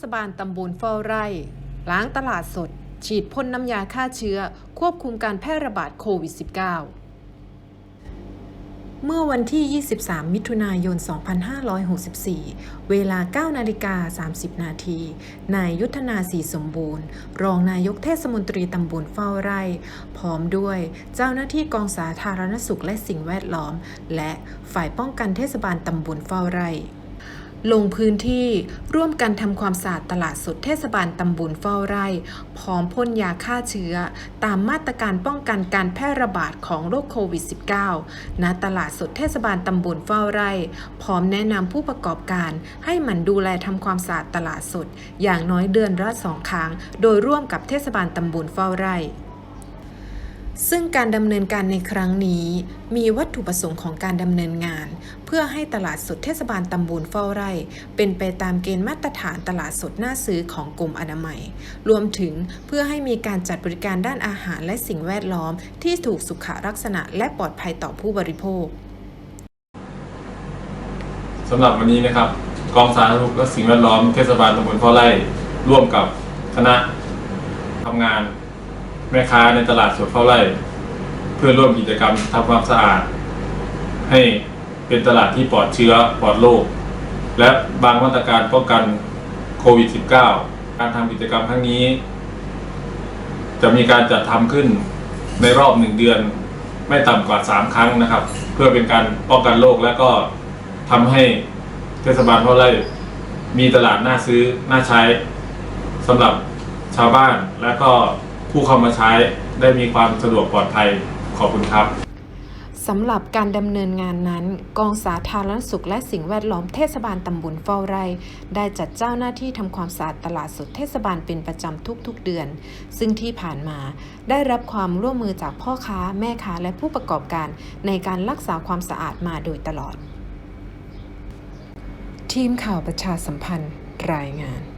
ศบาลตำบลเฝ้าไร่ ล้างตลาดสด ฉีดพ่นน้ำยาฆ่าเชื้อ ควบคุมการแพร่ระบาดโควิด -19 เมื่อวันที่ 23 มิถุนายน 2564 เวลา 9 นาฬิกา 30 นาที นายยุทธนาสีสมบูรณ์ รองนายกเทศมนตรีตำบลเฝ้าไร่ พร้อมด้วยเจ้าหน้าที่กองสาธารณสุขและสิ่งแวดล้อม และฝ่ายป้องกันเทศบาลตำบลเฝ้าไร่ ลงพื้นที่ร่วมกันทำความสะอาดตลาดสดเทศบาลตำบลเฝ้าไร่ พร้อมพ่นยาฆ่าเชื้อ ตามมาตรการป้องกันการแพร่ระบาดของโรคโควิด -19 ณตลาดสดเทศบาลตำบลเฝ้าไร่ พร้อมแนะนำผู้ประกอบการให้หมั่นดูแลทำความสะอาดตลาดสด อย่างน้อยเดือนละสองครั้ง โดยร่วมกับเทศบาลตำบลเฝ้าไร่ ซึ่งการดำเนินการในครั้งนี้ มีวัตถุประสงค์ของการดำเนินงาน เพื่อให้ตลาดสดเทศบาลตำบลเฝ้าไร่ เป็นไปตามเกณฑ์มาตรฐานตลาดสดหน้าซื้อของกรมอนามัย รวมถึงเพื่อให้มีการจัดบริการด้านอาหารและสิ่งแวดล้อม ที่ถูกสุขลักษณะและปลอดภัยต่อผู้บริโภคสำหรับวันนี้นะครับกองสาธารณสุขและสิ่งแวดล้อมเทศบาลตำบลพ่อไร่ร่วมกับคณะทำงาน แม่ค้าในตลาดสดพ่อไร่ เพื่อร่วมกิจกรรมทำความสะอาด ให้เป็นตลาดที่ปลอดเชื้อปลอดโรคและบางมาตรการป้องกันโควิด -19 การทำกิจกรรมครั้งนี้ จะมีการจัดทำขึ้นในรอบหนึ่งเดือนไม่ต่ำกว่าสามครั้งนะครับ เพื่อเป็นการป้องกันโรคและก็ทำให้เทศบาลพ่อไร่มีตลาดน่าซื้อน่าใช้สำหรับชาวบ้านและก็ ผู้เข้ามาใช้ได้มีความสะดวกปลอดภัยขอบคุณครับสำหรับการดำเนินงานนั้น กองสาธารณสุขและสิ่งแวดล้อมเทศบาลตำบลเฝ้าไร่ ได้จัดเจ้าหน้าที่ทำความสะอาดตลาดสดเทศบาลเป็นประจำทุกๆเดือน ซึ่งที่ผ่านมาได้รับความร่วมมือจากพ่อค้าแม่ค้าและผู้ประกอบการในการรักษาความสะอาดมาโดยตลอด ทีมข่าวประชาสัมพันธ์รายงาน